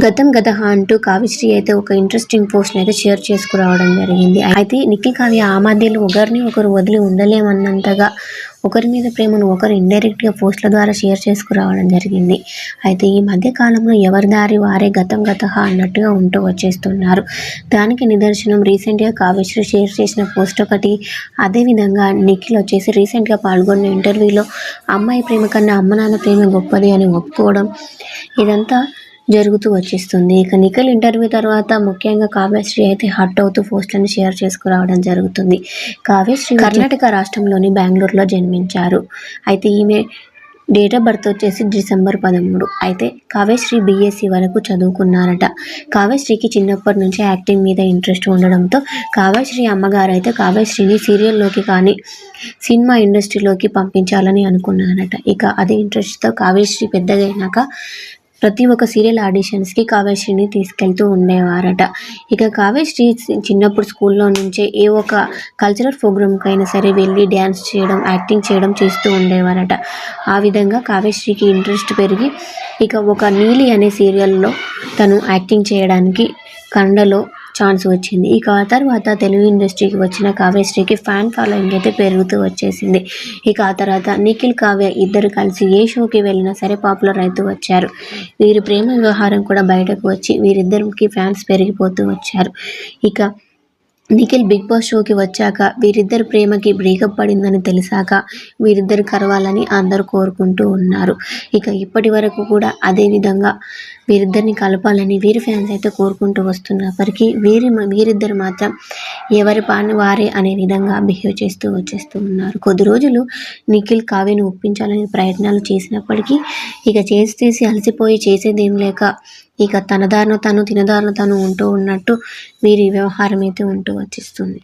గతం గతహ అంటూ కావ్యశ్రీ అయితే ఒక ఇంట్రెస్టింగ్ పోస్ట్ అయితే షేర్ చేసుకురావడం జరిగింది. అయితే నిఖిల్ కావ్య ఆ మధ్యలో ఒకరిని ఒకరు వదిలి ఉండలేమన్నంతగా ఒకరి మీద ప్రేమను ఒకరు ఇండైరెక్ట్గా పోస్టుల పోస్ట్ల ద్వారా షేర్ చేసుకురావడం జరిగింది. అయితే ఈ మధ్య కాలంలో ఎవరి దారి వారే గతం గతహ అన్నట్టుగా ఉంటూ వచ్చేస్తున్నారు. దానికి నిదర్శనం రీసెంట్గా కావ్యశ్రీ షేర్ చేసిన పోస్ట్ ఒకటి. అదేవిధంగా నిఖిల్ వచ్చేసి రీసెంట్గా పాల్గొన్న ఇంటర్వ్యూలో అమ్మాయి ప్రేమ కన్నా అమ్మ నాన్న ప్రేమ గొప్పది అని ఒప్పుకోవడం. ఇదంతా జరుగుతూ వచ్చేస్తుంది. ఇక నిఖిల్ ఇంటర్వ్యూ తర్వాత ముఖ్యంగా కావ్యశ్రీ అయితే హట్ అవుతూ పోస్టులను షేర్ చేసుకురావడం జరుగుతుంది. కావ్యశ్రీ కర్ణాటక రాష్ట్రంలోని బెంగళూరులో జన్మించారు. అయితే ఈమె డేట్ ఆఫ్ బర్త్ వచ్చేసి డిసెంబర్ పదమూడు. అయితే కావ్యశ్రీ బీఎస్సీ వరకు చదువుకున్నారట. కావ్యశ్రీకి చిన్నప్పటి నుంచి యాక్టింగ్ మీద ఇంట్రెస్ట్ ఉండడంతో కావ్యశ్రీ అమ్మగారు అయితే కావ్యశ్రీని సీరియల్లోకి కానీ సినిమా ఇండస్ట్రీలోకి పంపించాలని అనుకున్నారట. ఇక అదే ఇంట్రెస్ట్తో కావ్యశ్రీ పెద్దగైనాక ప్రతి ఒక్క సీరియల్ ఆడిషన్స్కి కావ్యశ్రీని తీసుకెళ్తూ ఉండేవారట. ఇక కావ్యశ్రీ చిన్నప్పుడు స్కూల్లో నుంచే ఏ ఒక కల్చరల్ ప్రోగ్రామ్కి అయినా సరే వెళ్ళి డ్యాన్స్ చేయడం యాక్టింగ్ చేయడం చేస్తూ ఉండేవారట. ఆ విధంగా కావ్యశ్రీకి ఇంట్రెస్ట్ పెరిగి ఇక ఒక నీలి అనే సీరియల్లో తను యాక్టింగ్ చేయడానికి కండలో ఛాన్స్ వచ్చింది. ఇక ఆ తర్వాత తెలుగు ఇండస్ట్రీకి వచ్చిన కావ్యశ్రీకి ఫ్యాన్ ఫాలోయింగ్ అయితే పెరుగుతూ వచ్చేసింది. ఇక ఆ తర్వాత నిఖిల్ కావ్య ఇద్దరు కలిసి ఏ షోకి వెళ్ళినా సరే పాపులర్ అవుతూ వచ్చారు. వీరి ప్రేమ వ్యవహారం కూడా బయటకు వచ్చి వీరిద్దరికి ఫ్యాన్స్ పెరిగిపోతూ వచ్చారు. ఇక నిఖిల్ బిగ్ బాస్ షోకి వచ్చాక వీరిద్దరి ప్రేమకి బ్రేకప్ పడిందని తెలిసాక వీరిద్దరు కలవాలని అందరూ కోరుకుంటూ ఉన్నారు. ఇక ఇప్పటి వరకు కూడా అదే విధంగా వీరిద్దరిని కలపాలని వీరి ఫ్యాన్స్ అయితే కోరుకుంటూ వస్తున్నప్పటికీ వీరి వీరిద్దరు మాత్రం ఎవరి పాని వారే అనే విధంగా బిహేవ్ చేస్తూ వచ్చేస్తూ ఉన్నారు. కొద్ది రోజులు నిఖిల్ కావ్యను ఒప్పించాలని ప్రయత్నాలు చేసినప్పటికీ ఇక చేసి చేసి అలసిపోయి చేసేదేం లేక ఇక తన తను తినదారిన తను ఉంటూ ఉన్నట్టు వీరి వ్యవహారం అయితే ఉంటూ వచ్చేస్తుంది.